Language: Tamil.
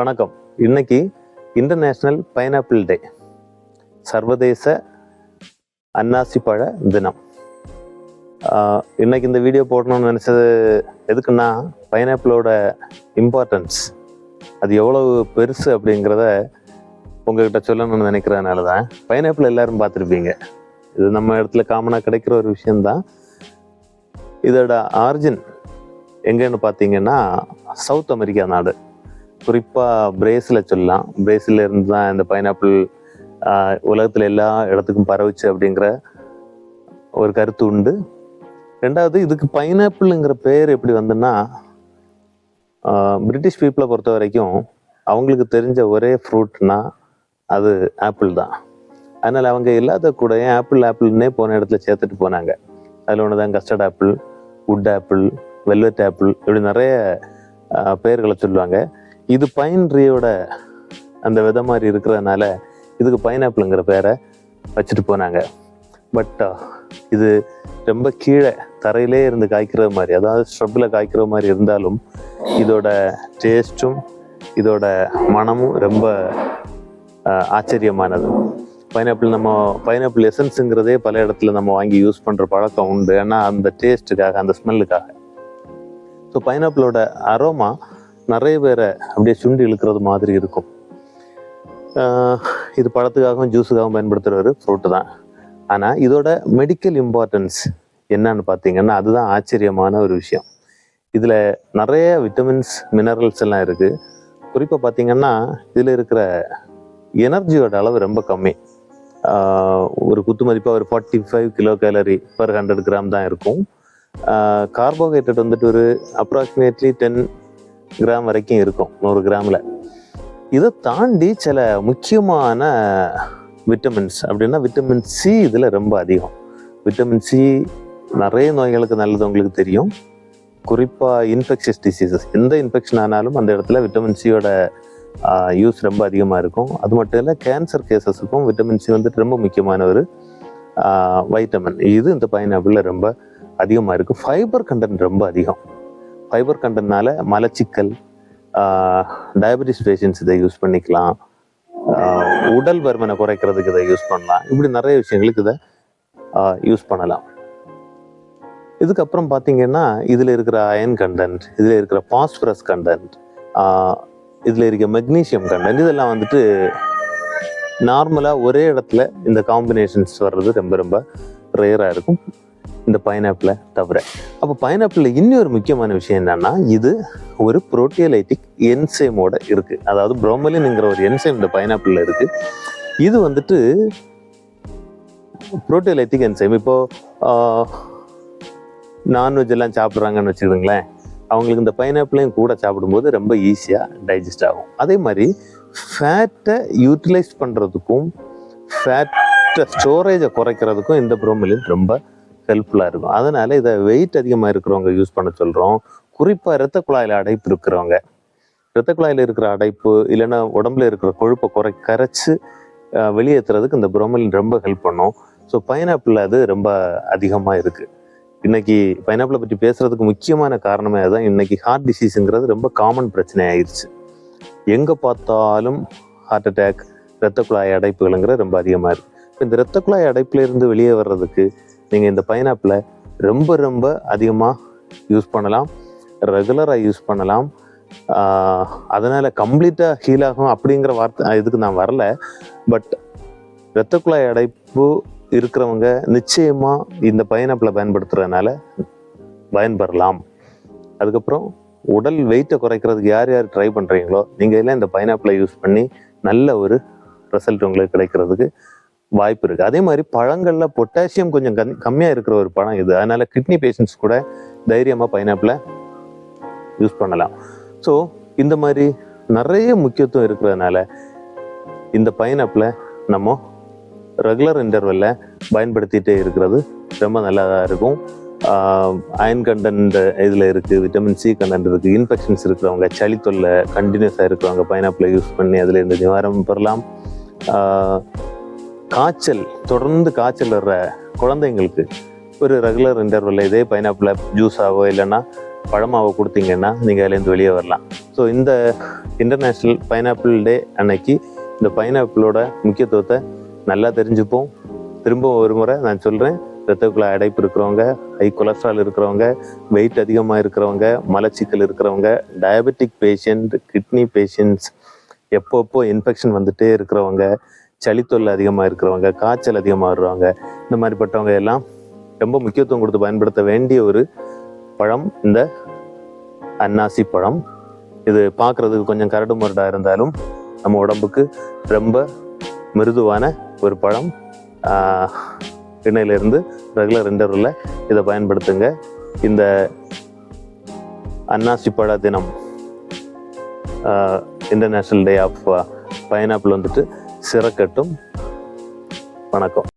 வணக்கம். இன்னைக்கு இன்டர்நேஷ்னல் பைனாப்பிள் டே சர்வதேச அன்னாசி பழ தினம். இன்னைக்கு இந்த வீடியோ போடணும்னு நினச்சது எதுக்குன்னா பைனாப்பிளோட இம்பார்ட்டன்ஸ் அது எவ்வளவு பெருசு அப்படிங்கிறத உங்ககிட்ட சொல்லணும்னு நினைக்கிறதுனால தான் பைனாப்பிள் எல்லாரும் பார்த்துருப்பீங்க. இது நம்ம இடத்துல காமனாக கிடைக்கிற ஒரு விஷயந்தான் இதோட ஆரிஜின் எங்கேன்னு பார்த்தீங்கன்னா சவுத் அமெரிக்கா நாடு. குறிப்பாக பிரேஸில் சொல்லலாம். பிரேசில்ல இருந்து தான் இந்த பைனாப்பிள் உலகத்தில் எல்லா இடத்துக்கும் பரவுச்சு அப்படிங்கிற ஒரு கருத்து உண்டு. ரெண்டாவது இதுக்கு பைனாப்பிள்ங்கிற பேர் எப்படி வந்துன்னா பிரிட்டிஷ் பீப்புளை பொறுத்த வரைக்கும் அவங்களுக்கு தெரிஞ்ச ஒரே ஃப்ரூட்னா அது ஆப்பிள் தான். அதனால் அவங்க இல்லாத கூட ஏன் ஆப்பிள் ஆப்பிள்னே போன இடத்துல சேர்த்துட்டு போனாங்க. அதில் ஒன்று தான் custard apple wood apple velvet apple இப்படி நிறைய பெயர்களை சொல்லுவாங்க. இது பைன் ட்ரீயோட அந்த விதை மாதிரி இருக்கிறதுனால இதுக்கு பைனாப்பிளுங்கிற பேரை வச்சுட்டு போனாங்க. பட் இது ரொம்ப கீழே தரையிலே இருந்து காய்க்கிற மாதிரி அதாவது ஸ்ட்ரப்பில் காய்க்கிற மாதிரி இருந்தாலும் இதோட டேஸ்ட்டும் இதோட மனமும் ரொம்ப ஆச்சரியமானது. பைனாப்பிள் நம்ம பைனாப்பிள் எசன்ஸுங்கிறதே பல இடத்துல நம்ம வாங்கி யூஸ் பண்ணுற பழக்கம் உண்டு. ஏன்னா அந்த டேஸ்ட்டுக்காக அந்த ஸ்மெல்லுக்காக ஸோ பைனாப்பிளோட அரோமா நிறைய பேரை அப்படியே சுண்டி இழுக்கிறது மாதிரி இருக்கும். இது பழத்துக்காகவும் ஜூஸுக்காகவும் பயன்படுத்துகிற ஒரு ஃப்ரூட்டு தான். ஆனால் இதோட மெடிக்கல் இம்பார்ட்டன்ஸ் என்னன்னு பார்த்தீங்கன்னா அதுதான் ஆச்சரியமான ஒரு விஷயம். இதில் நிறைய விட்டமின்ஸ் மினரல்ஸ் எல்லாம் இருக்குது குறிப்பாக பார்த்தீங்கன்னா இதில் இருக்கிற எனர்ஜியோட அளவு ரொம்ப கம்மி. ஒரு குத்து மதிப்பாக ஒரு forty five kilo calorie per hundred gram தான் இருக்கும். கார்போஹைட்ரேட் வந்துட்டு ஒரு அப்ராக்சிமேட்லி டென் கிராம் வரைக்கும் இருக்கும் நூறு கிராமில். இதை தாண்டி சில முக்கியமான விட்டமின்ஸ் அப்படின்னா விட்டமின் சி இதில் ரொம்ப அதிகம். விட்டமின் சி நிறைய நோய்களுக்கு நல்லது உங்களுக்கு தெரியும். குறிப்பாக இன்ஃபெக்ஷஸ் டிசீசஸ் எந்த இன்ஃபெக்ஷன் ஆனாலும் அந்த இடத்துல விட்டமின் சியோட யூஸ் ரொம்ப அதிகமாக இருக்கும். அது மட்டும் இல்லை கேன்சர் கேசஸுக்கும் விட்டமின் சி வந்துட்டு ரொம்ப முக்கியமான ஒரு வைட்டமின் இது இந்த பைனாப்பிளில் ரொம்ப அதிகமாக இருக்கும். ஃபைபர் கண்டென்ட் ரொம்ப அதிகம். ஃபைபர் கண்டென்ட்னால மலச்சிக்கல் டயபெட்டிஸ் பேஷண்ட்ஸ் இதை யூஸ் பண்ணிக்கலாம். உடல் பருமனை குறைக்கிறதுக்கு இதை யூஸ் பண்ணலாம். இப்படி நிறைய விஷயங்களுக்கு இதை யூஸ் பண்ணலாம். இதுக்கப்புறம் பார்த்தீங்கன்னா இதில் இருக்கிற அயன் கண்டென்ட் இதில் இருக்கிற பாஸ்பரஸ் கண்டென்ட் இதில் இருக்க மெக்னீஷியம் கண்டென்ட் இதெல்லாம் வந்துட்டு நார்மலாக ஒரே இடத்துல இந்த காம்பினேஷன்ஸ் வர்றது ரொம்ப ரொம்ப ரேராக இருக்கும். இந்த பைனாப்பிளை தவிர. அப்போ பைனாப்பிளில் இன்னொரு முக்கியமான விஷயம் என்னன்னா இது ஒரு புரோட்டியலைட்டிக் என்சைமோட இருக்குது அதாவது ப்ரோமலின்ங்கிற ஒரு என்சைம் இந்த பைனாப்பிளில் இருக்குது இது வந்துட்டு புரோட்டியலைட்டிக் என்சைம் இப்போது நான்வெஜ் எல்லாம் சாப்பிட்றாங்கன்னு வச்சுக்கோங்களேன். அவங்களுக்கு இந்த பைனாப்பிளையும் கூட சாப்பிடும்போது ரொம்ப ஈஸியாக டைஜஸ்ட் ஆகும். அதே மாதிரி ஃபேட்டை யூட்டிலைஸ் பண்ணுறதுக்கும் ஃபேட்டை ஸ்டோரேஜை குறைக்கிறதுக்கும் இந்த புரோமலின் ரொம்ப ஹெல்ப்ஃபுல்லாக இருக்கும். அதனால் இதை வெயிட் அதிகமாக இருக்கிறவங்க யூஸ் பண்ண சொல்கிறோம் குறிப்பாக இரத்த குழாயில் அடைப்பு இருக்கிறவங்க. இரத்த குழாயில் இருக்கிற அடைப்பு இல்லைன்னா உடம்புல இருக்கிற கொழுப்பை குறை கரைச்சி வெளியேற்றுறதுக்கு இந்த புரோமலின் ரொம்ப ஹெல்ப் பண்ணும். ஸோ பைனாப்பிள் அது ரொம்ப அதிகமாக இருக்குது இன்னைக்கு பைனாப்பிளை பற்றி பேசுகிறதுக்கு முக்கியமான காரணமே அதுதான் இன்னைக்கு ஹார்ட் டிசீஸுங்கிறது ரொம்ப காமன் பிரச்சனை ஆயிடுச்சு எங்கே பார்த்தாலும் ஹார்ட் அட்டாக் இரத்த குழாய் அடைப்புகளுங்கிற ரொம்ப அதிகமாக இருக்குது இந்த இரத்த குழாய் அடைப்புலேருந்து வெளியே வர்றதுக்கு நீங்கள் இந்த பைனாப்பிளை ரொம்ப ரொம்ப அதிகமாக யூஸ் பண்ணலாம். ரெகுலராக யூஸ் பண்ணலாம். அதனால் கம்ப்ளீட்டாக ஹீல் ஆகும் அப்படிங்கிற வார்த்தை இதுக்கு நான் வரல. பட் இரத்த குழாய் அடைப்பு இருக்கிறவங்க நிச்சயமாக இந்த பைனாப்பிளை பயன்படுத்துறதுனால பயன்பெறலாம். அதுக்கப்புறம் உடல் வெயிட்டை குறைக்கிறதுக்கு யார் யார் ட்ரை பண்ணுறீங்களோ நீங்கள் எல்லாம் இந்த பைனாப்பிளை யூஸ் பண்ணி நல்ல ஒரு ரிசல்ட் உங்களுக்கு கிடைக்கிறதுக்கு வாய்ப்பு இருக்குது அதே மாதிரி பழங்களில் பொட்டாசியம் கொஞ்சம் கம் கம்மியாக இருக்கிற ஒரு பழம் இது. அதனால் கிட்னி பேஷண்ட்ஸ் கூட தைரியமாக பைனாப்பிளை யூஸ் பண்ணலாம். ஸோ இந்த மாதிரி நிறைய முக்கியத்துவம் இருக்கிறதுனால இந்த பைனாப்பிளை நம்ம ரெகுலர் இன்டர்வெல்ல பயன்படுத்திகிட்டே இருக்கிறது ரொம்ப நல்லதாக இருக்கும். அயன் கண்டன்ட் இதில் இருக்குது விட்டமின் சி கண்டன்ட் இருக்குது இன்ஃபெக்ஷன்ஸ் இருக்கிறவங்க சளி தொல்லை கண்டினியூஸாக இருக்கிறவங்க பைனாப்பிளை யூஸ் பண்ணி அதில் இருந்து நிவாரணம் பெறலாம். காய்ச்சல் தொடர்ந்து காய்ச்சல் வர்ற குழந்தைங்களுக்கு ஒரு ரெகுலர் இன்டர்வலில் இதே பைனாப்பிள் ஜூஸாவோ இல்லைன்னா பழமாவோ கொடுத்தீங்கன்னா நீங்கள் அதுலேருந்து வெளியே வரலாம். ஸோ இந்த இன்டர்நேஷ்னல் பைனாப்பிள் டே அன்னைக்கு இந்த பைனாப்பிளோட முக்கியத்துவத்தை நல்லா தெரிஞ்சுப்போம். திரும்ப ஒரு முறை நான் சொல்கிறேன் ரத்தக்குள்ள அடைப்பு இருக்கிறவங்க ஹை கொலஸ்ட்ரால் இருக்கிறவங்க வெயிட் அதிகமாக இருக்கிறவங்க மலச்சிக்கல் இருக்கிறவங்க டயபெட்டிக் பேஷண்ட் கிட்னி பேஷண்ட்ஸ் எப்பப்போ இன்ஃபெக்ஷன் வந்துகிட்டே இருக்கிறவங்க சளித்தொல்லை அதிகமாக இருக்கிறவங்க காய்ச்சல் அதிகமாக வருவாங்க இந்த மாதிரிப்பட்டவங்க எல்லாம் ரொம்ப முக்கியத்துவம் கொடுத்து பயன்படுத்த வேண்டிய ஒரு பழம் இந்த அன்னாசி பழம். இது பார்க்குறதுக்கு கொஞ்சம் கரடு முரடாக இருந்தாலும் நம்ம உடம்புக்கு ரொம்ப மிருதுவான ஒரு பழம். இணையிலிருந்து ரெகுலர் இன்டர்வில் இதை பயன்படுத்துங்க. இந்த அன்னாசி பழ தினம் இன்டர்நேஷ்னல் டே ஆஃப் பைனாப்பிள் வந்துட்டு சிறக்கட்டும். வணக்கம்.